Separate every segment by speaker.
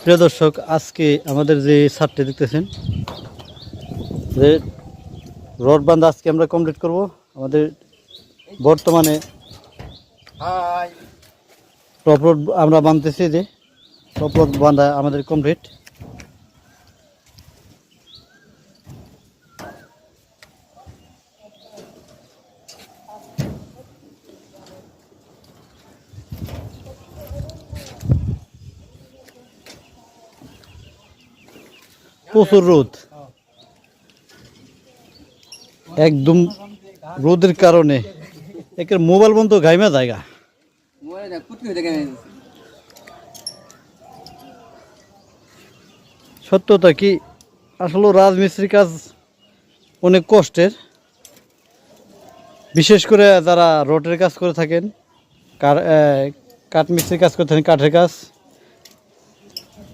Speaker 1: প্রিয় দর্শক আজকে আমাদের যে ছাদটি দেখতেছেন যে রড বান্ধ আজকে আমরা কমপ্লিট করব। আমাদের বর্তমানে টপ রোড আমরা বাঁধতেছি যে টপ রোড বাঁধা আমাদের কমপ্লিট প্রচুর রোদ। একদম রোদের কারণে। একের মোবাইল বন্ধ গাইমা জায়গা। সত্যতা কি? আসলে রাজমিস্ত্রি কাজ অনেক কষ্টের। বিশেষ করে যারা রোডের কাজ করে থাকেন কাঠ মিস্ত্রির কাজ করে থাকেন কাঠের কাজ।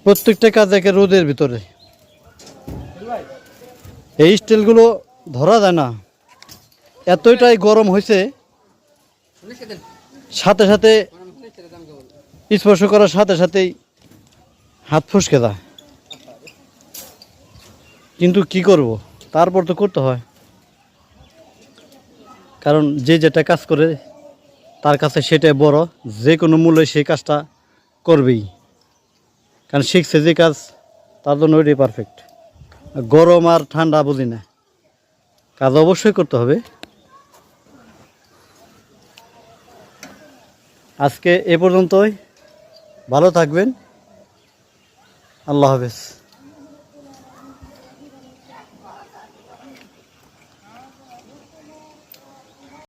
Speaker 1: প্রত্যেকটা কাজ একে রোদের ভিতরে। এই স্টিলগুলো ধরা যায় না। এতটাই গরম হয়েছে, সাথে সাথে স্পর্শ করার সাথে সাথেই হাত ফসকে যায়। কিন্তু কি করব? তারপর তো করতে হয়। কারণ যে যেটা কাজ করে তার কাছে সেটাই বড়, যে কোনো মূল্যে সেই কাজটা করবেই। কারণ শিখছে যে কাজ, তার জন্য ওইটাই পারফেক্ট গরম আর ঠান্ডা বুঝি না। কাজ অবশ্যই করতে হবে। আজকে এ পর্যন্তই। ভালো থাকবেন। আল্লাহ হাফেজ।